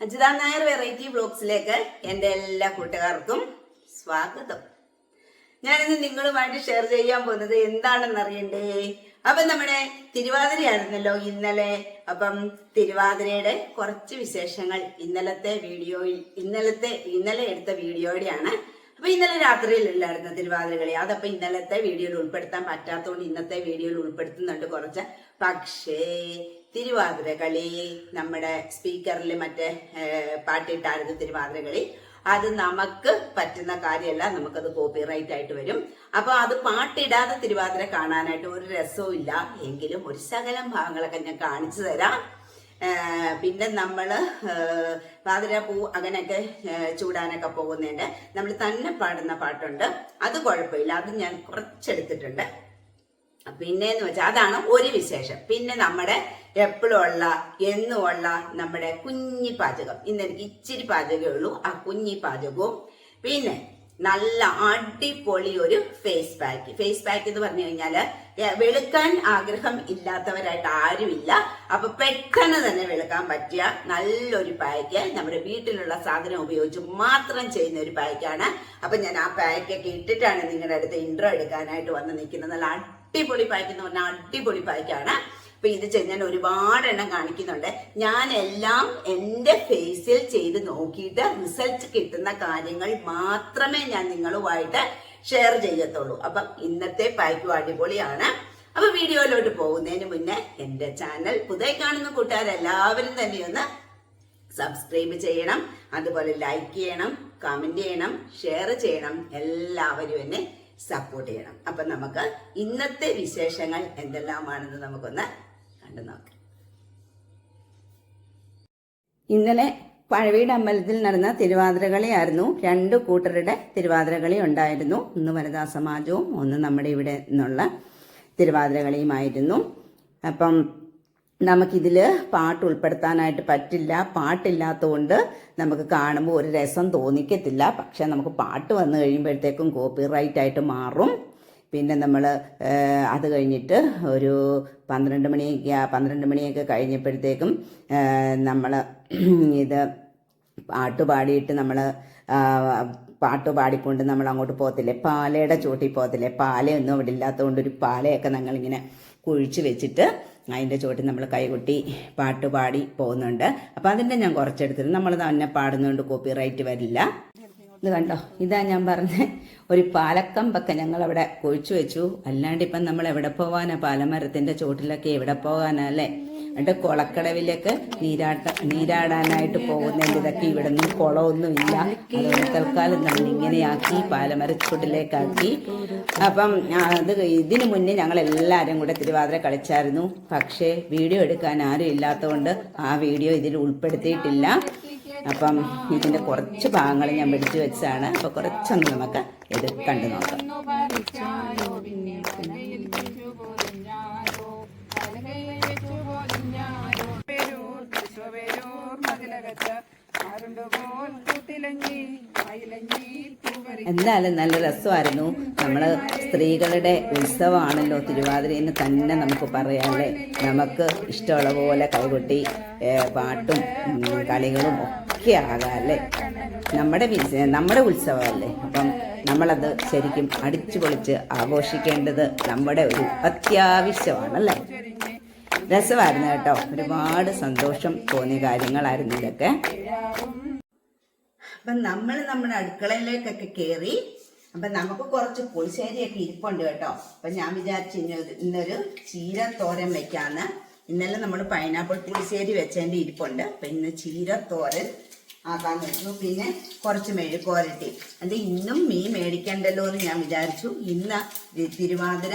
Ajitha Nair variety ബ്ലോഗ്സിലേക്ക് എന്റെ എല്ലാ കൂട്ടുകാർക്കും സ്വാഗതം. ഞാനിന്ന് നിങ്ങളുമായിട്ട് ഷെയർ ചെയ്യാൻ പോകുന്നത് എന്താണെന്ന് അറിയണ്ടേ? അപ്പൊ നമ്മുടെ തിരുവാതിരയായിരുന്നല്ലോ ഇന്നലെ. അപ്പം തിരുവാതിരയുടെ കുറച്ച് വിശേഷങ്ങൾ ഇന്നലത്തെ വീഡിയോയിൽ ഇന്നലത്തെ ഇന്നലെ എടുത്ത വീഡിയോയുടെയാണ് അപ്പൊ ഇന്നലെ രാത്രിയിലുണ്ടായിരുന്ന തിരുവാതിരകളി. അതപ്പോ ഇന്നലത്തെ വീഡിയോയിൽ ഉൾപ്പെടുത്താൻ പറ്റാത്തതുകൊണ്ട് ഇന്നത്തെ വീഡിയോയിൽ ഉൾപ്പെടുത്തുന്നുണ്ട് കുറച്ച്. പക്ഷേ തിരുവാതിര നമ്മുടെ സ്പീക്കറിൽ മറ്റേ പാട്ടിട്ടായിരുന്നു തിരുവാതിര കളി അത് നമുക്ക് പറ്റുന്ന കാര്യമല്ല നമുക്കത് കോപ്പിറൈറ്റ് ആയിട്ട് വരും. അപ്പൊ അത് പാട്ടിടാതെ തിരുവാതിര കാണാനായിട്ട് ഒരു രസവും ഇല്ല. എങ്കിലും ഒരു ശകലം ഭാഗങ്ങളൊക്കെ ഞാൻ കാണിച്ചു തരാം. പിന്നെ പാതിര പൂ അങ്ങനെയൊക്കെ ചൂടാനൊക്കെ പോകുന്നതിന്റെ നമ്മൾ തന്നെ പാടുന്ന പാട്ടുണ്ട്. അത് കുഴപ്പമില്ല. അത് ഞാൻ കുറച്ചെടുത്തിട്ടുണ്ട്. പിന്നെന്ന് വെച്ചാൽ അതാണ് ഒരു വിശേഷം. പിന്നെ നമ്മുടെ എപ്പോഴും ഉള്ള എന്നും ഉള്ള നമ്മുടെ കുഞ്ഞി പാചകം. ഇന്ന് എനിക്ക് ഇച്ചിരി പാചകമേ ഉള്ളൂ. ആ കുഞ്ഞി പാചകവും പിന്നെ നല്ല അടിപൊളി ഒരു ഫേസ് പാക്ക് ഫേസ് പാക്ക് എന്ന് പറഞ്ഞു കഴിഞ്ഞാൽ വെളുക്കാൻ ആഗ്രഹം ഇല്ലാത്തവരായിട്ട് ആരുമില്ല. അപ്പൊ പെട്ടെന്ന് തന്നെ വെളുക്കാൻ പറ്റിയ നല്ലൊരു പാക്ക് നമ്മുടെ വീട്ടിലുള്ള സാധനം ഉപയോഗിച്ച് മാത്രം ചെയ്യുന്ന ഒരു പാക്കാണ് അപ്പൊ ഞാൻ ആ പാക്കൊക്കെ ഇട്ടിട്ടാണ് നിങ്ങളുടെ അടുത്ത് ഇൻട്രോ എടുക്കാനായിട്ട് വന്ന് നിൽക്കുന്നത്. നല്ല അടിപൊളി പായ്ക്ക് എന്ന് പറഞ്ഞാൽ അടിപൊളി പായ്ക്കാണ്. അപ്പൊ ഇത് ഞാൻ ഒരുപാട് എണ്ണം കാണിക്കുന്നുണ്ട്. ഞാൻ എല്ലാം എന്റെ ഫേസിൽ ചെയ്ത് നോക്കിയിട്ട് റിസൾട്ട് കിട്ടുന്ന കാര്യങ്ങൾ മാത്രമേ ഞാൻ നിങ്ങളുമായിട്ട് ഷെയർ ചെയ്യത്തുള്ളൂ. അപ്പം ഇന്നത്തെ പായ്ക്കും അടിപൊളിയാണ്. അപ്പൊ വീഡിയോയിലോട്ട് പോകുന്നതിന് മുന്നേ എന്റെ ചാനൽ പുതിയ കാണുന്ന കൂട്ടുകാരെല്ലാവരും തന്നെ ഒന്ന് സബ്സ്ക്രൈബ് ചെയ്യണം. അതുപോലെ ലൈക്ക് ചെയ്യണം കമന്റ് ചെയ്യണം ഷെയർ ചെയ്യണം. എല്ലാവരും എന്നെ സപ്പോർട്ട് ചെയ്യണം. അപ്പൊ നമുക്ക് ഇന്നത്തെ വിശേഷങ്ങൾ എന്തെല്ലാമാണെന്ന് നമുക്കൊന്ന് കണ്ടു നോക്കാം. ഇന്നലെ പഴവീട് അമ്പലത്തിൽ നടന്ന തിരുവാതിരകളിയായിരുന്നു. രണ്ട് കൂട്ടരുടെ തിരുവാതിരകളി ഉണ്ടായിരുന്നു. ഒന്ന് വനിതാ സമാജവും ഒന്ന് നമ്മുടെ ഇവിടെ നിന്നുള്ള തിരുവാതിരകളിയുമായിരുന്നു. അപ്പം നമുക്കിതിൽ പാട്ട് ഉൾപ്പെടുത്താനായിട്ട് പറ്റില്ല. പാട്ടില്ലാത്തതുകൊണ്ട് നമുക്ക് കാണുമ്പോൾ ഒരു രസം തോന്നിക്കത്തില്ല. പക്ഷെ നമുക്ക് പാട്ട് വന്നു കഴിയുമ്പോഴത്തേക്കും കോപ്പിറൈറ്റ് ആയിട്ട് മാറും. പിന്നെ നമ്മൾ അത് കഴിഞ്ഞിട്ട് ഒരു പന്ത്രണ്ട് മണി പന്ത്രണ്ട് മണിയൊക്കെ കഴിഞ്ഞപ്പോഴത്തേക്കും നമ്മൾ ഇത് പാട്ട് പാടിയിട്ട് നമ്മൾ പാട്ട് പാടിക്കൊണ്ട് നമ്മൾ അങ്ങോട്ട് പോകത്തില്ലേ? പാലയുടെ ചോട്ടിൽ പോകത്തില്ലേ? പാലയൊന്നും അവിടെ ഇല്ലാത്തതുകൊണ്ട് ഒരു പാലയൊക്കെ ഞങ്ങളിങ്ങനെ കുഴിച്ച് വെച്ചിട്ട് അതിന്റെ ചുവട്ടിൽ നമ്മൾ കൈകൊട്ടി പാട്ട് പാടി പോകുന്നുണ്ട്. അപ്പം അതിന്റെ ഞാൻ കുറച്ചെടുത്തിരുന്നു. നമ്മൾ തന്നെ പാടുന്നതുകൊണ്ട് കോപ്പി റൈറ്റ് വരില്ല. ഇത് കണ്ടോ? ഇതാ ഞാൻ പറഞ്ഞ ഒരു പാലക്കമ്പൊക്കെ ഞങ്ങൾ അവിടെ കുഴിച്ചു വെച്ചു. അല്ലാണ്ട് ഇപ്പം നമ്മൾ എവിടെ പോകാനാ പാലമരത്തിന്റെ ചുവട്ടിലൊക്കെ എവിടെ പോകാനാ അല്ലേ? എന്നിട്ട് കുളക്കടവിലേക്ക് നീരാട്ട നീരാടാനായിട്ട് പോകുന്നതിന്റെ ഇതൊക്കെ ഇവിടെ നിന്ന് കുളമൊന്നും ഇല്ല അതുകൊണ്ട് തൽക്കാലം നമ്മൾ ഇങ്ങനെയാക്കി പാലമരച്ചോട്ടിലേക്കാക്കി അപ്പം അത് ഇതിനു മുന്നേ ഞങ്ങൾ എല്ലാവരും കൂടെ തിരുവാതിര കളിച്ചായിരുന്നു. പക്ഷേ വീഡിയോ എടുക്കാൻ ആരും ഇല്ലാത്തതുകൊണ്ട് ആ വീഡിയോ ഇതിൽ ഉൾപ്പെടുത്തിയിട്ടില്ല. അപ്പം ഇതിന്റെ കുറച്ച് ഭാഗങ്ങൾ ഞാൻ പിടിച്ചു വെച്ചാണ് അപ്പൊ കുറച്ചൊന്ന് നമുക്ക് ഇത് കണ്ടു നോക്കാം. എന്തായാലും നല്ല രസമായിരുന്നു. നമ്മൾ സ്ത്രീകളുടെ ഉത്സവമാണല്ലോ തിരുവാതിരയെന്ന് തന്നെ നമുക്ക് പറയാല്ലേ നമുക്ക് ഇഷ്ടമുള്ള പോലെ കൈകൊട്ടി പാട്ടും കളികളും ഒക്കെ ആകാം അല്ലേ? നമ്മുടെ നമ്മുടെ ഉത്സവമല്ലേ? അപ്പം നമ്മളത് ശരിക്കും അടിച്ചു പൊളിച്ച് ആഘോഷിക്കേണ്ടത് നമ്മുടെ ഒരു അത്യാവശ്യമാണല്ലേ രസമായിരുന്നു കേട്ടോ. ഒരുപാട് സന്തോഷം തോന്നിയ കാര്യങ്ങളായിരുന്നു ഇതൊക്കെ. അപ്പം നമ്മൾ നമ്മുടെ അടുക്കളയിലേക്കൊക്കെ കയറി അപ്പം നമുക്ക് കുറച്ച് പുളിശ്ശേരിയൊക്കെ ഇരിപ്പുണ്ട് കേട്ടോ. അപ്പം ഞാൻ വിചാരിച്ചു ഇന്നൊരു ഇന്നൊരു ചീര തോരൻ വെക്കാന്ന്. ഇന്നലെ നമ്മൾ പൈനാപ്പിൾ പുളിശ്ശേരി വെച്ചതിന്റെ ഇരിപ്പുണ്ട്. അപ്പം ഇന്ന് ചീര തോരൻ ആക്കാന്ന് വെച്ചു പിന്നെ കുറച്ച് മെഴുക്കോരട്ടി അത് ഇന്നും മീൻ മേടിക്കണ്ടല്ലോ എന്ന് ഞാൻ വിചാരിച്ചു. ഇന്ന് തിരുവാതിര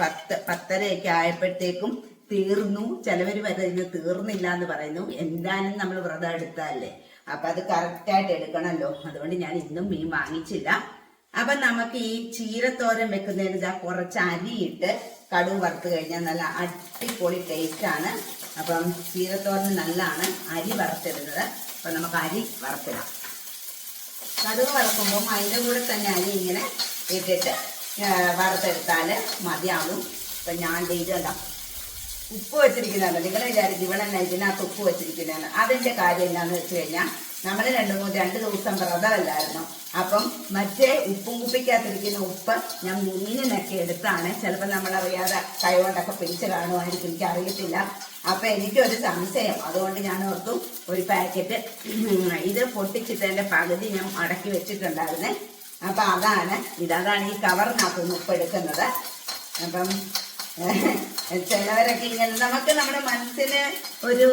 പത്ത് പത്തരയൊക്കെ ആയപ്പോഴത്തേക്കും തീർന്നു. ചിലവർ ഇന്ന് തീർന്നില്ല എന്ന് പറയുന്നു. എന്തായാലും നമ്മൾ വ്രതം എടുത്തതല്ലേ അപ്പൊ അത് കറക്റ്റായിട്ട് എടുക്കണമല്ലോ അതുകൊണ്ട് ഞാൻ ഇന്നും മീൻ വാങ്ങിച്ചില്ല. അപ്പൊ നമുക്ക് ഈ ചീരത്തോരൻ വെക്കുന്നതിന് ഇതാ കുറച്ച് അരിയിട്ട് കടുവ് വറുത്ത് കഴിഞ്ഞാൽ നല്ല അടിപൊളി ടേസ്റ്റ് ആണ്. അപ്പം ചീരത്തോരന് നല്ലതാണ് അരി വറുത്തിടുന്നത് അപ്പൊ നമുക്ക് അരി വറുത്തിടാം. കടുക് വറക്കുമ്പോൾ അതിന്റെ കൂടെ തന്നെ അരി ഇങ്ങനെ ഇട്ടിട്ട് വറുത്തെടുത്താൽ മതിയാകും. അപ്പം ഞാൻ ചെയ്തതാ ഉപ്പ് വെച്ചിരിക്കുന്നതാണ്. നിങ്ങൾ വിചാരിക്കും ഇവിടെ തന്നെ ഇതിനകത്ത് ഉപ്പ് വെച്ചിരിക്കുന്നതാണ് അതിന്റെ കാര്യം എന്താണെന്ന് വെച്ച് കഴിഞ്ഞാൽ നമ്മൾ രണ്ട് മൂന്ന് രണ്ട് ദിവസം വ്രതമല്ലായിരുന്നു. അപ്പം മറ്റേ ഉപ്പും കുപ്പിക്കകത്തിരിക്കുന്ന ഉപ്പ് ഞാൻ മീനിനൊക്കെ എടുത്താണ്. ചിലപ്പോൾ നമ്മളറിയാതെ കൈ കൊണ്ടൊക്കെ പിടിച്ച് കാണുമായിരിക്കും. എനിക്ക് അറിയത്തില്ല അപ്പം എനിക്കൊരു സംശയം. അതുകൊണ്ട് ഞാൻ ഓർത്തു ഒരു പാക്കറ്റ് ഇത് പൊട്ടിച്ചിട്ടതിന്റെ പകുതി ഞാൻ അടക്കി വെച്ചിട്ടുണ്ടായിരുന്നേ. അപ്പം അതാണ് ഇതാണ് ഈ കവറിനകത്തുനിന്ന് ഉപ്പ് എടുക്കുന്നത്. അപ്പം ചിലവരൊക്കെ ഇങ്ങനെ നമുക്ക് നമ്മുടെ മനസ്സിന് ഒരു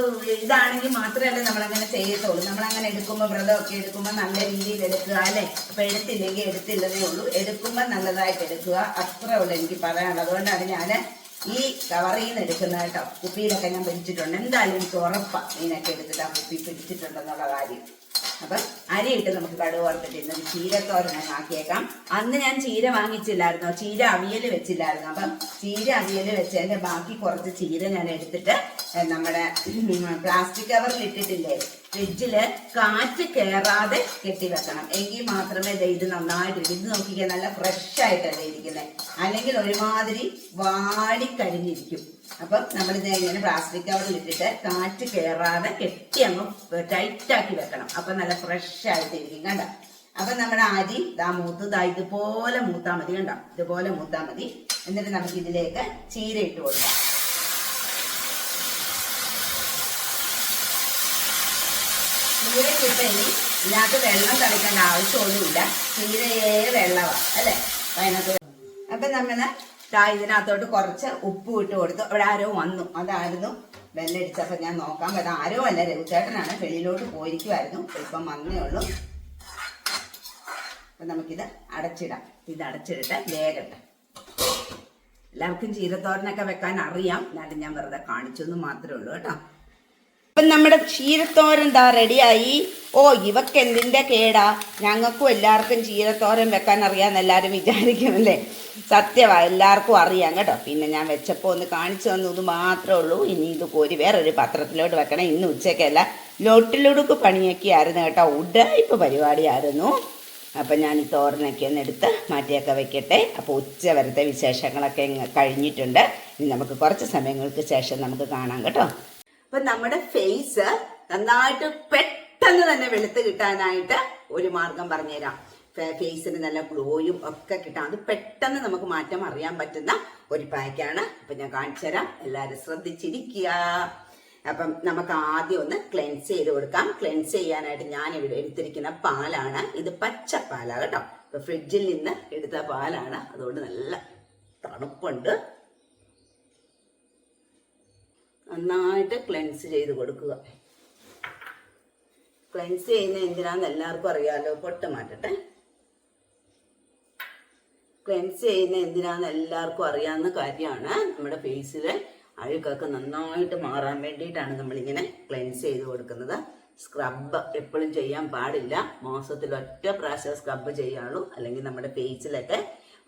ഇതാണെങ്കിൽ മാത്രമല്ലേ നമ്മളങ്ങനെ ചെയ്യത്തുള്ളൂ. നമ്മളങ്ങനെ എടുക്കുമ്പോൾ വ്രതമൊക്കെ എടുക്കുമ്പോൾ നല്ല രീതിയിൽ എടുക്കുക അല്ലേ? അപ്പൊ എടുത്തില്ലെങ്കിൽ എടുത്തില്ലതേ ഉള്ളൂ. എടുക്കുമ്പോൾ നല്ലതായിട്ട് എടുക്കുക. അത്രേ ഉള്ളൂ എനിക്ക് പറയാനുള്ളത്. അതുകൊണ്ടാണ് ഞാൻ ഈ കവറിൽ നിന്ന് എടുക്കുന്ന കേട്ടോ കുപ്പിയിലൊക്കെ ഞാൻ പിടിച്ചിട്ടുണ്ട്. എന്തായാലും എനിക്ക് ഉറപ്പാണ് മീനൊക്കെ എടുത്തിട്ട് ആ കുപ്പി പിടിച്ചിട്ടുണ്ടെന്നുള്ള കാര്യം. അപ്പൊ അരിയിട്ട് നമുക്ക് കടുക് വറുത്തിട്ടിരുന്നത്. ചീരത്തോരനം ആക്കിയേക്കാം. അന്ന് ഞാൻ ചീര വാങ്ങിച്ചില്ലായിരുന്നു? ചീര അവിയൽ വെച്ചില്ലായിരുന്നു? അപ്പം ചീര അവിയൽ വെച്ചതിന്റെ ബാക്കി കുറച്ച് ചീര ഞാൻ എടുത്തിട്ട് നമ്മുടെ പ്ലാസ്റ്റിക് കവറിൽ ഇട്ടിട്ടില്ലേ? ഫ്രിഡ്ജിൽ കാറ്റ് കയറാതെ കെട്ടി വെക്കണം. എങ്കിൽ മാത്രമേ ഇത് നന്നായിട്ട്. ഇത് നോക്കിക്കാൻ നല്ല ഫ്രഷ് ആയിട്ടല്ലേ ഇരിക്കുന്നത് അല്ലെങ്കിൽ ഒരുമാതിരി വാടിക്കരിഞ്ഞിരിക്കും അപ്പം നമ്മളിത് ഇങ്ങനെ പ്ലാസ്റ്റിക് കവറിൽ ഇട്ടിട്ട് കാറ്റ് കയറാതെ കെട്ടി അങ്ങ് ടൈറ്റ് ആക്കി വെക്കണം. അപ്പൊ നല്ല ഫ്രഷ് ആയിട്ട് ഇരിക്കും കണ്ട? അപ്പൊ നമ്മുടെ അരി ദാ മൂത്ത് ദാ ഇതുപോലെ മൂത്താ മതി കണ്ടോ? ഇതുപോലെ മൂത്താ മതി. എന്നിട്ട് നമുക്ക് ഇതിലേക്ക് ചീര ഇട്ട് കൊടുക്കാം. ചീരയ്ക്ക് ഇനി ഇതിനകത്ത് വെള്ളം തളിക്കേണ്ട ആവശ്യമൊന്നുമില്ല. ചീരയേ വെള്ളമാണ് അല്ലേ? അപ്പൊ അതിനകത്ത് അപ്പൊ നമ്മൾ ദാ ഇതിനകത്തോട്ട് കുറച്ച് ഉപ്പ് ഇട്ട് കൊടുത്തു. അവിടെ ആരോ വന്നു. അതായിരുന്നു വെല്ലടിച്ചപ്പോ ഞാൻ നോക്കാൻ പറ്റാം ആരോ അല്ല രഘുചേട്ടനാണ് വെളിയിലോട്ട് പോയിരിക്കുമായിരുന്നു ഇപ്പം വന്നേ ഉള്ളൂ. അപ്പൊ നമുക്കിത് അടച്ചിടാം. ഇത് അടച്ചിടട്ടെ വേഗട്ടെ. എല്ലാവർക്കും ചീരത്തോരനൊക്കെ വെക്കാൻ അറിയാം. എന്നാലും ഞാൻ വെറുതെ കാണിച്ചു എന്ന് മാത്രമേ ഉള്ളൂ കേട്ടോ. അപ്പം നമ്മുടെ ക്ഷീരത്തോരൻ ദാ റെഡിയായി. ഓ ഇവക്ക് എന്തിന്റെ കേടാ? ഞങ്ങൾക്കും എല്ലാവർക്കും ചീരത്തോരൻ വെക്കാൻ അറിയാമെന്ന് എല്ലാവരും വിചാരിക്കുമല്ലേ സത്യമാണ് എല്ലാവർക്കും അറിയാം കേട്ടോ. പിന്നെ ഞാൻ വെച്ചപ്പോൾ ഒന്ന് കാണിച്ചു തന്നു. ഇത് മാത്രമേ ഉള്ളൂ. ഇനി ഇത് കോരി വേറൊരു പത്രത്തിലോട്ട് വെക്കണം. ഇന്ന് ഉച്ചയ്ക്കല്ല. ലൊട്ടിലൊടുക്ക് പണിയൊക്കെയായിരുന്നു കേട്ടോ. ഉഡായിപ്പ് പരിപാടിയായിരുന്നു അപ്പം ഞാൻ ഈ തോരനൊക്കെ ഒന്ന് എടുത്ത് മാറ്റിയൊക്കെ വെക്കട്ടെ. അപ്പോൾ ഉച്ച വരത്തെ വിശേഷങ്ങളൊക്കെ കഴിഞ്ഞിട്ടുണ്ട്. ഇനി നമുക്ക് കുറച്ച് സമയങ്ങൾക്ക് ശേഷം നമുക്ക് കാണാം കേട്ടോ. അപ്പൊ നമ്മുടെ ഫേസ് നന്നായിട്ട് പെട്ടെന്ന് തന്നെ വെളുത്ത് കിട്ടാനായിട്ട് ഒരു മാർഗം പറഞ്ഞുതരാം. ഫേസിന് നല്ല ഗ്ലോയും ഒക്കെ കിട്ടാം അത് പെട്ടെന്ന് നമുക്ക് മാറ്റം അറിയാൻ പറ്റുന്ന ഒരു പാക്കാണ് അപ്പൊ ഞാൻ കാണിച്ചു തരാം. എല്ലാവരും ശ്രദ്ധിച്ചിരിക്കുക. അപ്പം നമുക്ക് ആദ്യം ഒന്ന് ക്ലെൻസ് ചെയ്ത് കൊടുക്കാം. ക്ലെൻസ് ചെയ്യാനായിട്ട് ഞാൻ ഇവിടെ എടുത്തിരിക്കുന്ന പാലാണ്. ഇത് പച്ച പച്ചപ്പാലാ കേട്ടോ. ഇപ്പൊ ഫ്രിഡ്ജിൽ നിന്ന് എടുത്ത പാലാണ്. അതുകൊണ്ട് നല്ല തണുപ്പുണ്ട്. നന്നായിട്ട് ക്ലെൻസ് ചെയ്ത് കൊടുക്കുക. ക്ലെൻസ് ചെയ്യുന്ന എന്തിനാന്ന് എല്ലാവർക്കും അറിയാലോ പൊട്ട് മാറ്റട്ടെ. ക്ലെൻസ് ചെയ്യുന്ന എന്തിനാന്ന് എല്ലാവർക്കും അറിയാവുന്ന കാര്യമാണ്. നമ്മുടെ ഫേസിലെ അഴുക്കൊക്കെ നന്നായിട്ട് മാറാൻ വേണ്ടിയിട്ടാണ് നമ്മളിങ്ങനെ ക്ലെൻസ് ചെയ്ത് കൊടുക്കുന്നത്. സ്ക്രബ് എപ്പോഴും ചെയ്യാൻ പാടില്ല. മാസത്തിൽ ഒറ്റ പ്രാവശ്യം സ്ക്രബ് ചെയ്യാനുള്ളൂ അല്ലെങ്കിൽ നമ്മുടെ ഫേസിലൊക്കെ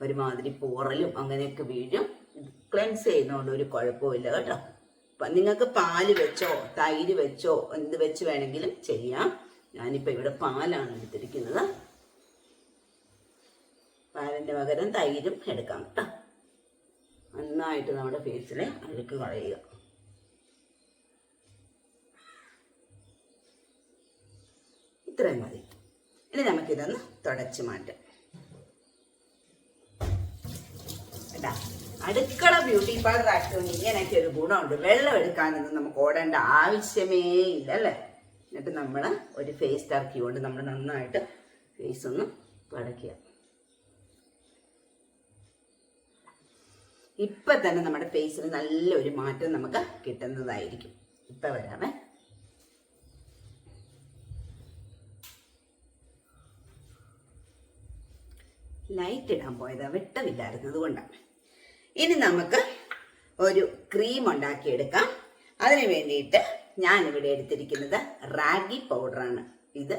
ഒരുമാതിരി പോറലും അങ്ങനെയൊക്കെ വീഴും. ക്ലെൻസ് ചെയ്യുന്നതുകൊണ്ട് ഒരു കുഴപ്പമില്ല കേട്ടോ. നിങ്ങൾക്ക് പാൽ വെച്ചോ തൈര് വെച്ചോ എന്ത് വെച്ച് വേണമെങ്കിലും ചെയ്യാം. ഞാനിപ്പോൾ ഇവിടെ പാലാണ് എടുത്തിരിക്കുന്നത്. പാലിന്റെ പകരം തൈരും എടുക്കാം കേട്ടോ. നന്നായിട്ട് നമ്മുടെ ഫേസിലെ അഴുക്ക് കളയുക. ഇത്രയും മതി. ഇനി നമുക്കിതൊന്ന് തുടച്ച് മാറ്റാം. കേട്ടാ. അടുക്കള ബ്യൂട്ടി പാർലർ ആക്ടറിന് ഇങ്ങനെയൊക്കെ ഒരു ഗുണമുണ്ട്. വെള്ളം എടുക്കാനൊന്നും നമുക്ക് ഓടേണ്ട ആവശ്യമേ ഇല്ല അല്ലേ? എന്നിട്ട് നമ്മൾ ഒരു ഫേസ് ടർക്കി കൊണ്ട് നമ്മൾ നന്നായിട്ട് ഫേസ് ഒന്ന് തുടയ്ക്കുക ഇപ്പൊ തന്നെ നമ്മുടെ ഫേസിന് നല്ലൊരു മാറ്റം നമുക്ക് കിട്ടുന്നതായിരിക്കും. ഇപ്പൊ വരാമേ. ലൈറ്റ് ഇടാൻ പോയതാ വെട്ടമില്ലായിരുന്നു അതുകൊണ്ടാണ് ഇനി നമുക്ക് ഒരു ക്രീം ഉണ്ടാക്കിയെടുക്കാം. അതിന് വേണ്ടിയിട്ട് ഞാൻ ഇവിടെ എടുത്തിരിക്കുന്നത് റാഗി പൗഡറാണ്. ഇത്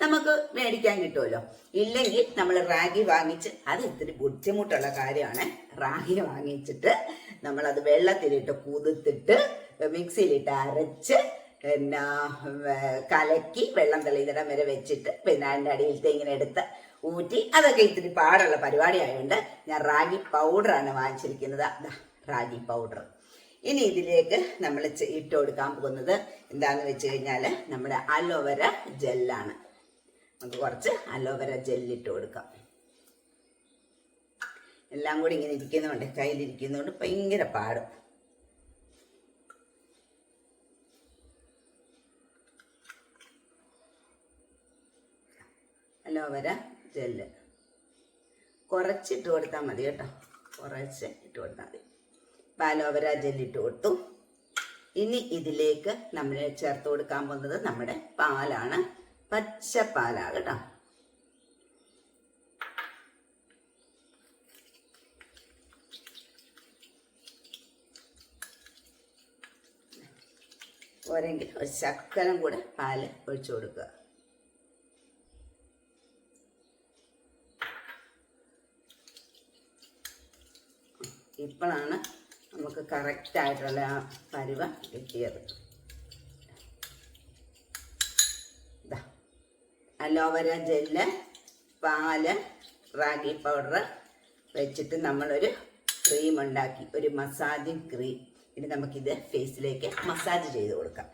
നമുക്ക് മേടിക്കാൻ കിട്ടുമല്ലോ. ഇല്ലെങ്കിൽ നമ്മൾ റാഗി വാങ്ങിച്ച് അത് ഇത്തിരി ബുദ്ധിമുട്ടുള്ള കാര്യമാണ്. റാഗി വാങ്ങിച്ചിട്ട് നമ്മളത് വെള്ളത്തിലിട്ട് കുതിർത്തിട്ട് മിക്സിയിലിട്ട് അരച്ച് പിന്നെ കലക്കി വെള്ളം തെളിയിടം വരെ വെച്ചിട്ട് പിന്നെ അതിന്റെ അടിയിലത്തെ ഇങ്ങനെ എടുത്ത് ഊറ്റി. അതൊക്കെ ഇത്തിരി പാടുള്ള പരിപാടി ആയതുകൊണ്ട് ഞാൻ റാഗി പൗഡറാണ് വാങ്ങിച്ചിരിക്കുന്നത്. റാഗി പൗഡർ. ഇനി ഇതിലേക്ക് നമ്മൾ ഇട്ട് കൊടുക്കാൻ പോകുന്നത് എന്താന്ന് വെച്ച് കഴിഞ്ഞാൽ നമ്മുടെ അലോവര ജെല്ലാണ്. നമുക്ക് കുറച്ച് അലോവര ജെല്ലിട്ട് കൊടുക്കാം. എല്ലാം കൂടി ഇങ്ങനെ ഇരിക്കുന്നതുകൊണ്ട് കയ്യിലിരിക്കുന്നതുകൊണ്ട് ഭയങ്കര പാടും. അലോവര ജെല്ല് കുറച്ചിട്ട് കൊടുത്താൽ മതി കേട്ടോ. കുറച്ച് ഇട്ട് കൊടുത്താൽ മതി. ഇപ്പം അലോവര ജെല്ല് ഇട്ട് കൊടുത്തു. ഇനി ഇതിലേക്ക് നമ്മൾ ചേർത്ത് കൊടുക്കാൻ പോകുന്നത് നമ്മുടെ പാലാണ്. പച്ച പാലാ കേട്ടോ. ഒരെങ്കിൽ ഒരു ശക്കലം കൂടെ പാൽ ഒഴിച്ചു കൊടുക്കുക. ഇപ്പോഴാണ് നമുക്ക് കറക്റ്റായിട്ടുള്ള ആ പരുവ കിട്ടിയത്. അലോവര ജെല്ല് പാൽ റാഗി പൗഡർ വെച്ചിട്ട് നമ്മളൊരു ക്രീം ഉണ്ടാക്കി ഒരു മസാജിങ് ക്രീം ഇനി നമുക്കിത് ഫേസിലേക്ക് മസാജ് ചെയ്ത് കൊടുക്കാം.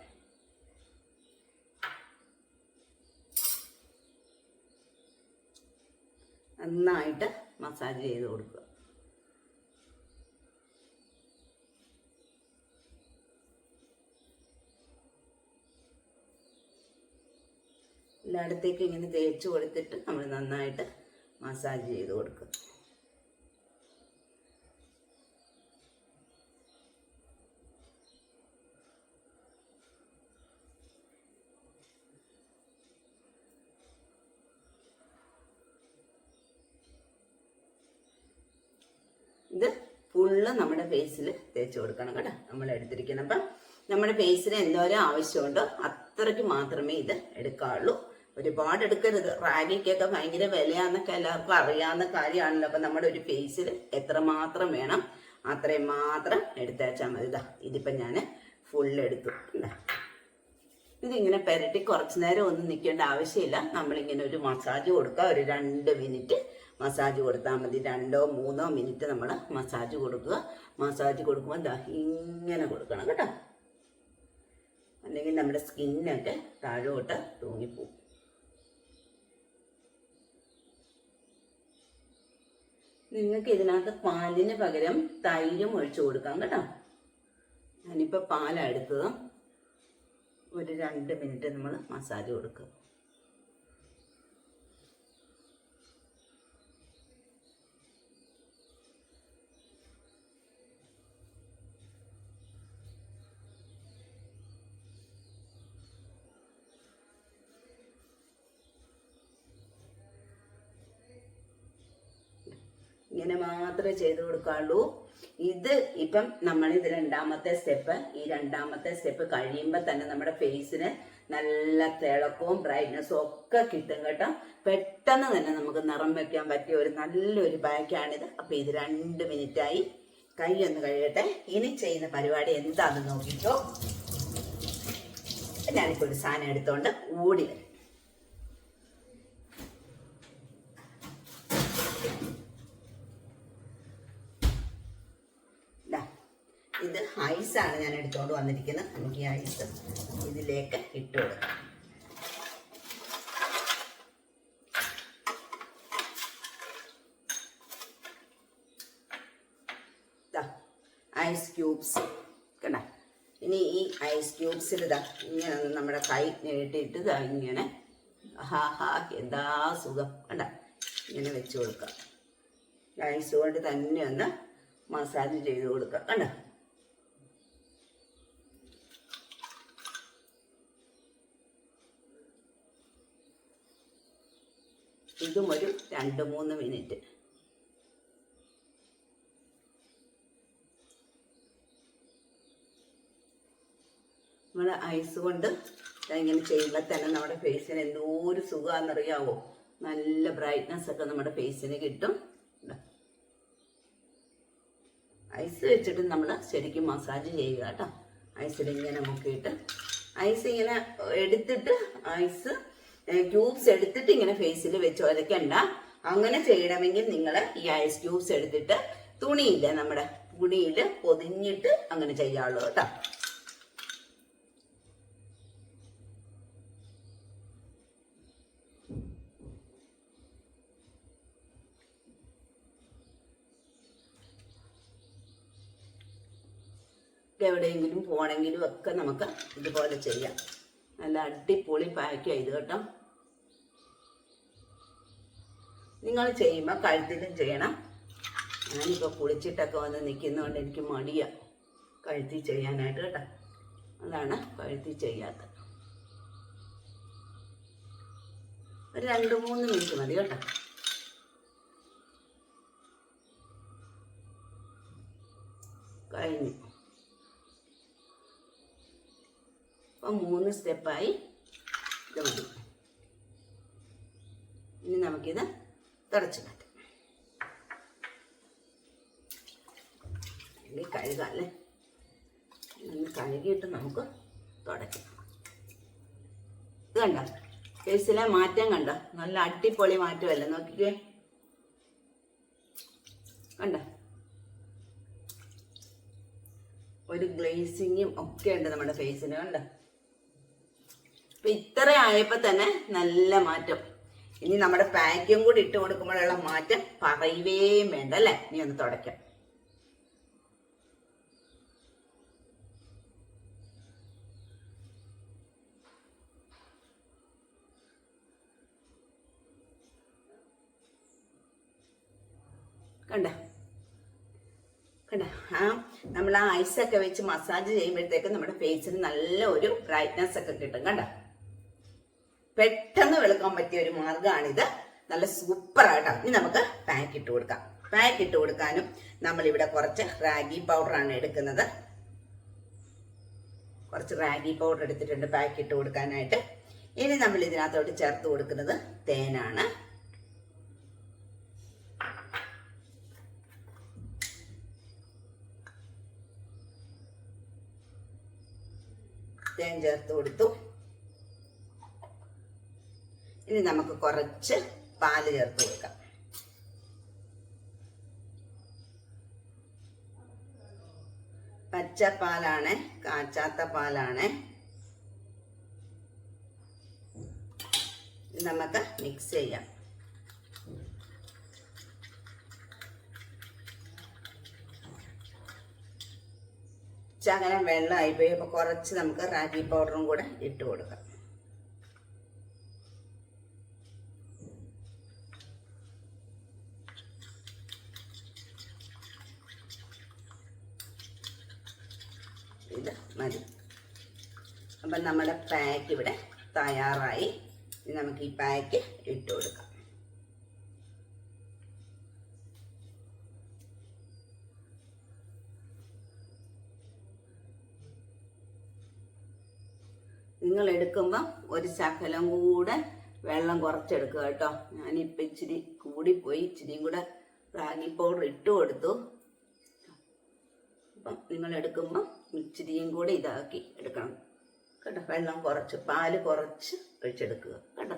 നന്നായിട്ട് മസാജ് ചെയ്ത് കൊടുക്കുക. എല്ലായിടത്തേക്കും ഇങ്ങനെ തേച്ച് കൊടുത്തിട്ട് നമ്മൾ നന്നായിട്ട് മസാജ് ചെയ്ത് കൊടുക്കും. ഇത് ഫുള്ള് നമ്മുടെ ഫേസിൽ തേച്ച് കൊടുക്കണം കേട്ടോ. നമ്മൾ എടുത്തിരിക്കണം അപ്പം നമ്മുടെ ഫേസിന് എന്തോരം ആവശ്യമുണ്ടോ അത്രയ്ക്ക് മാത്രമേ ഇത് എടുക്കാവുള്ളൂ. ഒരുപാട് എടുക്കരുത്. റാഗിക്കൊക്കെ ഭയങ്കര വിലയാന്നൊക്കെ എല്ലാവർക്കും അറിയാവുന്ന കാര്യമാണല്ലോ. അപ്പം നമ്മുടെ ഒരു ഫേസിൽ എത്രമാത്രം വേണം അത്രയും മാത്രം എടുത്തേച്ചാൽ മതി. ഇതാ ഇതിപ്പം ഞാൻ ഫുള്ള് എടുത്തു. ഇതാ. ഇതിങ്ങനെ പെരട്ടി കുറച്ച് നേരം ഒന്നും നിൽക്കേണ്ട ആവശ്യമില്ല. നമ്മളിങ്ങനെ ഒരു മസാജ് കൊടുക്കുക ഒരു രണ്ട് മിനിറ്റ് മസാജ് കൊടുത്താൽ മതി. രണ്ടോ മൂന്നോ മിനിറ്റ് നമ്മൾ മസാജ് കൊടുക്കുക. മസാജ് കൊടുക്കുമ്പോൾ എന്താ ഇങ്ങനെ കൊടുക്കണം കേട്ടോ. അല്ലെങ്കിൽ നമ്മുടെ സ്കിന്നൊക്കെ താഴോട്ട് തൂങ്ങിപ്പോവും. നിങ്ങൾക്ക് ഇതിനകത്ത് പാലിന് പകരം തൈരും ഒഴിച്ചു കൊടുക്കാം കേട്ടോ. ഞാനിപ്പോൾ പാലാണ് എടുത്തത്. ഒരു രണ്ട് മിനിറ്റ് നമ്മൾ മസാജ് കൊടുക്കുക ഇങ്ങനെ മാത്രമേ ചെയ്ത് കൊടുക്കാറുള്ളൂ ഇത് ഇപ്പം നമ്മൾ ഇത് രണ്ടാമത്തെ സ്റ്റെപ്പ് ഈ രണ്ടാമത്തെ സ്റ്റെപ്പ് കഴിയുമ്പോൾ തന്നെ നമ്മുടെ ഫേസിന് നല്ല തിളക്കവും ബ്രൈറ്റ്നസ്സും ഒക്കെ കിട്ടും കേട്ടോ. പെട്ടെന്ന് തന്നെ നമുക്ക് നിറം വെക്കാൻ പറ്റിയ ഒരു നല്ലൊരു പാക്കാണിത് അപ്പം ഇത് രണ്ട് മിനിറ്റായി കൈ ഒന്ന് കഴിയട്ടെ ഇനി ചെയ്യുന്ന പരിപാടി എന്താണെന്ന് നോക്കിക്കോ. ഞാനിപ്പോൾ ഒരു സാധനം എടുത്തോണ്ട് ഓടി വരും ദാ, ഇത് ഐസാണ് ഞാൻ എടുത്തുകൊണ്ട് വന്നിരിക്കുന്നത് നമുക്ക് ഈ ഐസ് ഇതിലേക്ക് ഇട്ട് കൊടുക്കാം. Ice cubes. കണ്ട? ഇനി ഈ ഐസ് ക്യൂബ്സിൽ ഇതാ ഇങ്ങനെ നമ്മുടെ കൈ നീട്ടിയിട്ട് ഇങ്ങനെ ഹാ ഹാ എന്താ സുഖം. കണ്ട? ഇങ്ങനെ വെച്ച് കൊടുക്കാം. ഐസ് കൊണ്ട് തന്നെ ഒന്ന് മസാജ് ചെയ്ത് കൊടുക്കുക കണ്ട? ഇതും ഒരു രണ്ട് മൂന്ന് മിനിറ്റ്. നമ്മൾ ഐസ് കൊണ്ട് ഇങ്ങനെ ചെയ്യുമ്പോൾ തന്നെ നമ്മുടെ ഫേസിന് എന്തോ ഒരു സുഖമാണെന്നറിയാവോ നല്ല ബ്രൈറ്റ്നസ് ഒക്കെ നമ്മുടെ ഫേസിന് കിട്ടും. ഐസ് വെച്ചിട്ട് നമ്മൾ ശരിക്കും മസാജ് ചെയ്യുക കേട്ടോ. ഐസിൽ ഇങ്ങനെ മുക്കിയിട്ട്. ഐസ് ഇങ്ങനെ എടുത്തിട്ട് ഐസ് ക്യൂബ്സ് എടുത്തിട്ട് ഇങ്ങനെ ഫേസിൽ വെച്ച് ഒരക്കണ്ട അങ്ങനെ ചെയ്യണമെങ്കിൽ നിങ്ങൾ ഈ ഐസ് ക്യൂബ്സ് എടുത്തിട്ട് തുണിയില്ല നമ്മുടെ തുണിയിൽ പൊതിഞ്ഞിട്ട് അങ്ങനെ ചെയ്യാവുള്ളൂ കേട്ടോ. എവിടെയെങ്കിലും പോകണമെങ്കിലും ഒക്കെ നമുക്ക് ഇതുപോലെ ചെയ്യാം. നല്ല അടിപൊളി പാക്ക് ചെയ്ത് കേട്ടോ. നിങ്ങൾ ചെയ്യുമ്പോൾ കഴുത്തിലും ചെയ്യണം. ഞാനിപ്പോൾ കുളിച്ചിട്ടൊക്കെ വന്ന് നിൽക്കുന്നതുകൊണ്ട് എനിക്ക് മടിയാണ് കഴുത്തി ചെയ്യാനായിട്ട് കേട്ടോ. അതാണ് കഴുത്തി ചെയ്യാത്തത് ഒരു രണ്ട് മൂന്ന് മിനിറ്റ് മതി കേട്ടോ. കഴിഞ്ഞു. അപ്പം മൂന്ന് സ്റ്റെപ്പായി ഇത് മതി. ഇനി നമുക്കിത് തുടച്ചു മാറ്റാം. കഴുകാം അല്ലേ? കഴുകിയിട്ട് നമുക്ക് തുടയ്ക്കാം. ഇത് കണ്ട? ഫേസിലെ മാറ്റം കണ്ട? നല്ല അടിപൊളി മാറ്റമല്ലേ? നോക്കിക്കേ. കണ്ട? ഒരു ഗ്ലേസിങ്ങും ഒക്കെ ഉണ്ട് നമ്മുടെ ഫേസിന് കണ്ട? ഇത്ര ആയപ്പോ തന്നെ നല്ല മാറ്റം. ഇനി നമ്മുടെ പാക്കും കൂടി ഇട്ട് കൊടുക്കുമ്പോഴുള്ള മാറ്റം പറയുകയും വേണ്ട അല്ലേ? ഇനി ഒന്ന് തുടയ്ക്കാം. കണ്ട? കണ്ട? ആ നമ്മൾ ആ ഐസൊക്കെ വെച്ച് മസാജ് ചെയ്യുമ്പോഴത്തേക്ക് നമ്മുടെ ഫേസിന് നല്ല ഒരു ബ്രൈറ്റ്നസ് ഒക്കെ കിട്ടും കണ്ട? പെട്ടെന്ന് വെളുക്കാൻ പറ്റിയ ഒരു മാർഗമാണിത് നല്ല സൂപ്പർ ആയിട്ടാണ് ഇനി നമുക്ക് പാക്ക് ഇട്ട് കൊടുക്കാം. പാക്ക് ഇട്ട് കൊടുക്കാനും നമ്മൾ ഇവിടെ കുറച്ച് റാഗി പൗഡറാണ് എടുക്കുന്നത്. കുറച്ച് റാഗി പൗഡർ എടുത്തിട്ടുണ്ട് പാക്ക് ഇട്ട് കൊടുക്കാനായിട്ട്. ഇനി നമ്മൾ ഇതിനകത്തോട്ട് ചേർത്ത് കൊടുക്കുന്നത് തേനാണ്. തേൻ ചേർത്ത് കൊടുത്തു. ഇനി നമുക്ക് കുറച്ച് പാൽ ചേർത്ത് കൊടുക്കാം. പച്ച പാലാണ് കാച്ചാത്ത പാലാണ്. നമുക്ക് മിക്സ് ചെയ്യാം. ശകലം വെള്ളമായി പോയി അപ്പോൾ കുറച്ച് നമുക്ക് റാഗി പൗഡറും കൂടെ ഇട്ട് കൊടുക്കാം. ഇത് മതി. അപ്പം നമ്മുടെ പാക്ക് ഇവിടെ തയ്യാറായി. നമുക്ക് ഈ പാക്ക് ഇട്ട് കൊടുക്കാം. നിങ്ങൾ എടുക്കുമ്പം ഒരു ശകലം കൂടെ വെള്ളം കുറച്ചെടുക്കുക കേട്ടോ. ഞാനിപ്പോൾ ഇച്ചിരി കൂടിപ്പോയി ഇച്ചിരിയും കൂടെ റാഗി പൗഡർ ഇട്ട് കൊടുത്തു. അപ്പം നിങ്ങൾ എടുക്കുമ്പോൾ ഇച്ചിരിയും കൂടെ ഇതാക്കി എടുക്കണം. കേട്ടോ? വെള്ളം കുറച്ച് പാൽ കുറച്ച് ഒഴിച്ചെടുക്കുക. കേട്ടോ?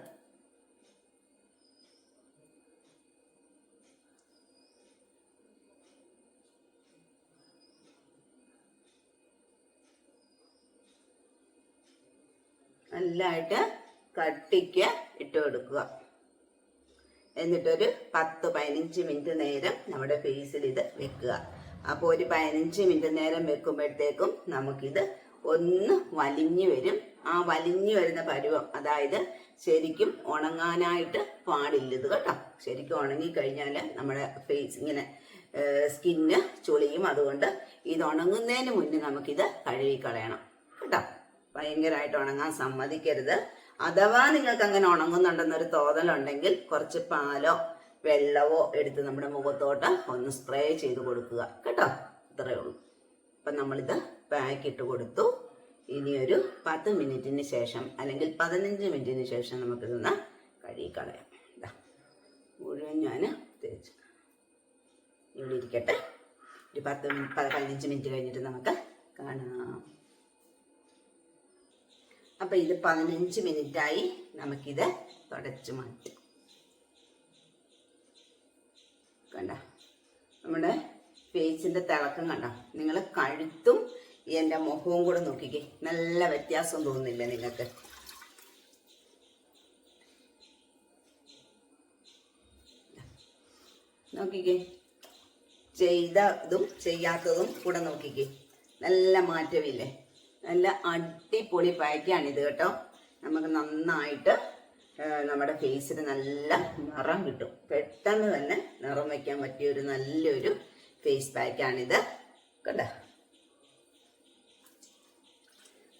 നല്ലതായിട്ട് കട്ടിക്ക് ഇട്ട് കൊടുക്കുക. എന്നിട്ടൊരു പത്ത് പതിനഞ്ച് മിനിറ്റ് നേരം നമ്മുടെ ഫേസിൽ ഇത് വെക്കുക. അപ്പോൾ ഒരു പതിനഞ്ച് മിനിറ്റ് നേരം വെക്കുമ്പോഴത്തേക്കും നമുക്കിത് ഒന്ന് വലിഞ്ഞു വരും. ആ വലിഞ്ഞു വരുന്ന പരുവം അതായത് ശരിക്കും ഉണങ്ങാനായിട്ട് പാടില്ല ഇത് കേട്ടോ. ശരിക്കും ഉണങ്ങി കഴിഞ്ഞാൽ നമ്മുടെ ഫേസ് ഇങ്ങനെ സ്കിന്ന് ചുളിയും. അതുകൊണ്ട് ഇത് ഉണങ്ങുന്നതിന് മുന്നേ നമുക്കിത് കഴുകി കളയണം കേട്ടോ. ഭയങ്കരമായിട്ട് ഉണങ്ങാൻ സമ്മതിക്കരുത്. അഥവാ നിങ്ങൾക്ക് അങ്ങനെ ഉണങ്ങുന്നുണ്ടെന്നൊരു തോന്നലുണ്ടെങ്കിൽ കുറച്ച് പാലോ വെള്ളമോ എടുത്ത് നമ്മുടെ മുഖത്തോട്ട് ഒന്ന് സ്പ്രേ ചെയ്ത് കൊടുക്കുക. കേട്ടോ? ഇത്രയേ ഉള്ളൂ. അപ്പം നമ്മളിത് പാക്കിട്ട് കൊടുത്തു. ഇനി ഒരു പത്ത് മിനിറ്റിന് ശേഷം അല്ലെങ്കിൽ പതിനഞ്ച് മിനിറ്റിന് ശേഷം നമുക്കിതൊന്ന് കഴുകിക്കളയാം ഇതാ മുഴുവൻ ഞാൻ തേച്ച്. ഇവിടെ ഇരിക്കട്ടെ. ഒരു പത്ത് പതിനഞ്ച് മിനിറ്റ് കഴിഞ്ഞിട്ട് നമുക്ക് കാണാം. അപ്പം ഇത് പതിനഞ്ച് മിനിറ്റായി നമുക്കിത് തുടച്ച് മാറ്റാം. കണ്ട? നമ്മുടെ ഫേസിന്റെ തിളക്കം കണ്ട? നിങ്ങൾ കഴുത്തും എന്റെ മുഖവും കൂടെ നോക്കിക്കേ. നല്ല വ്യത്യാസം തോന്നുന്നില്ല നിങ്ങൾക്ക്? നോക്കിക്കേ. ചെയ്തതും ചെയ്യാത്തതും കൂടെ നോക്കിക്കേ. നല്ല മാറ്റമില്ലേ? നല്ല അടിപൊളി പായ്ക്കാണിത് കേട്ടോ. നമുക്ക് നന്നായിട്ട് നമ്മുടെ ഫേസിന് നല്ല നിറം കിട്ടും. പെട്ടെന്ന് തന്നെ നിറം വയ്ക്കാൻ പറ്റിയ ഒരു നല്ലൊരു ഫേസ് പാക്കാണിത് കണ്ടോ?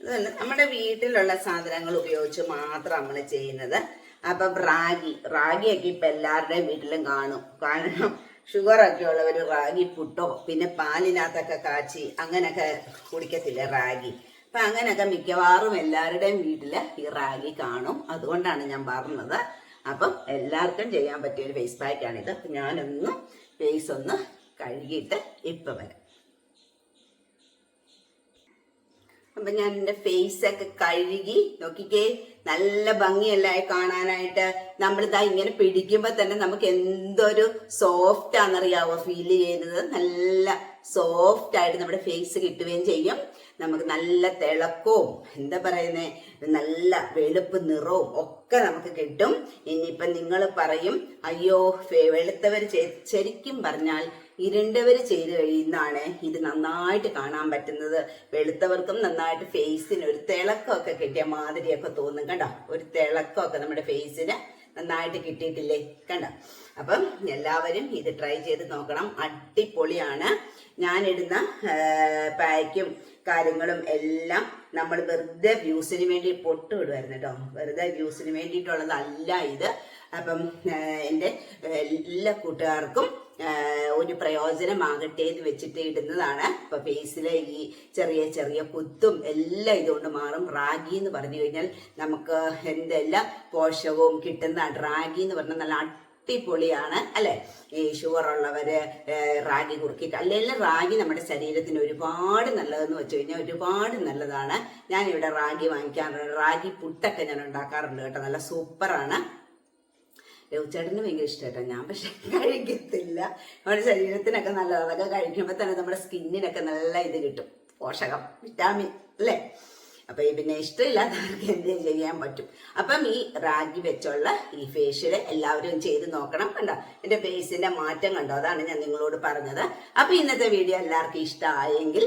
അതുപോലെ നമ്മുടെ വീട്ടിലുള്ള സാധനങ്ങൾ ഉപയോഗിച്ച് മാത്രം നമ്മൾ ചെയ്യുന്നത്. അപ്പം റാഗി റാഗിയൊക്കെ ഇപ്പം എല്ലാവരുടെയും വീട്ടിലും കാണും. കാരണം ഷുഗർ ഒക്കെ ഉള്ളവർ റാഗി പുട്ടോ പിന്നെ പാലിനകത്തൊക്കെ കാച്ചി അങ്ങനെയൊക്കെ കുടിക്കത്തില്ലേ റാഗി? അപ്പം അങ്ങനെയൊക്കെ മിക്കവാറും എല്ലാവരുടെയും വീട്ടിൽ ഈ റാഗി കാണും. അതുകൊണ്ടാണ് ഞാൻ പറഞ്ഞത്. അപ്പം എല്ലാവർക്കും ചെയ്യാൻ പറ്റിയ ഒരു ഫേസ് പാക്കാണിത് അപ്പം ഞാനൊന്ന് ഫേസ് ഒന്ന് കഴുകിയിട്ട് ഇപ്പം വരാം. അപ്പൊ ഞാൻ എന്റെ ഫേസ് ഒക്കെ കഴുകി നോക്കിക്കേ. നല്ല ഭംഗിയല്ലായി കാണാനായിട്ട്? നമ്മൾ ഇതാ ഇങ്ങനെ പിടിക്കുമ്പോ തന്നെ നമുക്ക് എന്തൊരു സോഫ്റ്റ് ആണെന്നറിയാവോ? ഫീൽ ചെയ്യുന്നത്. നല്ല സോഫ്റ്റ് ആയിട്ട് നമ്മുടെ ഫേസ് കിട്ടുകയും ചെയ്യും. നമുക്ക് നല്ല തിളക്കവും എന്താ പറയുന്നേ നല്ല വെളുപ്പ് നിറവും ഒക്കെ നമുക്ക് കിട്ടും. ഇനിയിപ്പം നിങ്ങൾ പറയും അയ്യോ വെളുത്തവർ ശരിക്കും പറഞ്ഞാൽ ഇരുണ്ടവർ ചെയ്ത് കഴിയുന്നതാണ് ഇത് നന്നായിട്ട് കാണാൻ പറ്റുന്നത്. വെളുത്തവർക്കും നന്നായിട്ട് ഫേസിന് ഒരു തിളക്കമൊക്കെ കിട്ടിയ മാതിരിയൊക്കെ തോന്നും. കണ്ടോ? ഒരു തിളക്കമൊക്കെ നമ്മുടെ ഫേസിന് നന്നായിട്ട് കിട്ടിയിട്ടില്ലേ? കണ്ടോ? അപ്പം എല്ലാവരും ഇത് ട്രൈ ചെയ്ത് നോക്കണം. അടിപൊളിയാണ്. ഞാനിടുന്ന പാക്കും കാര്യങ്ങളും എല്ലാം നമ്മൾ വെറുതെ വ്യൂസിന് വേണ്ടി പൊട്ട് വിടുമായിരുന്നു കേട്ടോ. വെറുതെ വ്യൂസിന് വേണ്ടിയിട്ടുള്ളതല്ല ഇത്. അപ്പം എന്റെ എല്ലാ കൂട്ടുകാർക്കും ഒരു പ്രയോജനമാകട്ടെ എന്ന് വെച്ചിട്ട് ഇടുന്നതാണ്. ഇപ്പൊ ഫേസിലെ ഈ ചെറിയ ചെറിയ കുത്തും എല്ലാം ഇതുകൊണ്ട് മാറും. റാഗി എന്ന് പറഞ്ഞു കഴിഞ്ഞാൽ നമുക്ക് എന്തെല്ലാം പോഷകവും കിട്ടുന്നതാണ് റാഗി എന്ന് പറഞ്ഞാൽ നല്ല അടിപൊളിയാണ് അല്ലെ? ഈ ഷുഗർ ഉള്ളവര് റാഗി കുറുക്കിയിട്ട്. അല്ലെങ്കിൽ റാഗി നമ്മുടെ ശരീരത്തിന് ഒരുപാട് നല്ലതെന്ന് വെച്ച് കഴിഞ്ഞാൽ ഒരുപാട് നല്ലതാണ്. ഞാൻ ഇവിടെ റാഗി വാങ്ങിക്കാറുണ്ട്. റാഗി പുട്ടൊക്കെ ഞാൻ ഉണ്ടാക്കാറുണ്ട് കേട്ടോ. നല്ല സൂപ്പറാണ്. രവിച്ചേട്ടന് ഭയങ്കര ഇഷ്ടമായിട്ടോ ഞാൻ പക്ഷെ കഴിക്കത്തില്ല. നമ്മുടെ ശരീരത്തിനൊക്കെ നല്ലതാണ് അതൊക്കെ കഴിക്കുമ്പോൾ തന്നെ നമ്മുടെ സ്കിന്നിനൊക്കെ നല്ല ഇത് കിട്ടും. പോഷകം വിറ്റാമിൻ അല്ലേ? അപ്പൊ പിന്നെ ഇഷ്ടമില്ലാത്തവർക്ക് എന്ത് ചെയ്യാൻ പറ്റും? അപ്പം ഈ റാഗി വെച്ചുള്ള ഈ ഫേഷ്യൽ എല്ലാവരും ചെയ്ത് നോക്കണം കണ്ടോ? എന്റെ ഫേസിന്റെ മാറ്റം കണ്ടോ? അതാണ് ഞാൻ നിങ്ങളോട് പറഞ്ഞത്. അപ്പൊ ഇന്നത്തെ വീഡിയോ എല്ലാവർക്കും ഇഷ്ടമായെങ്കിൽ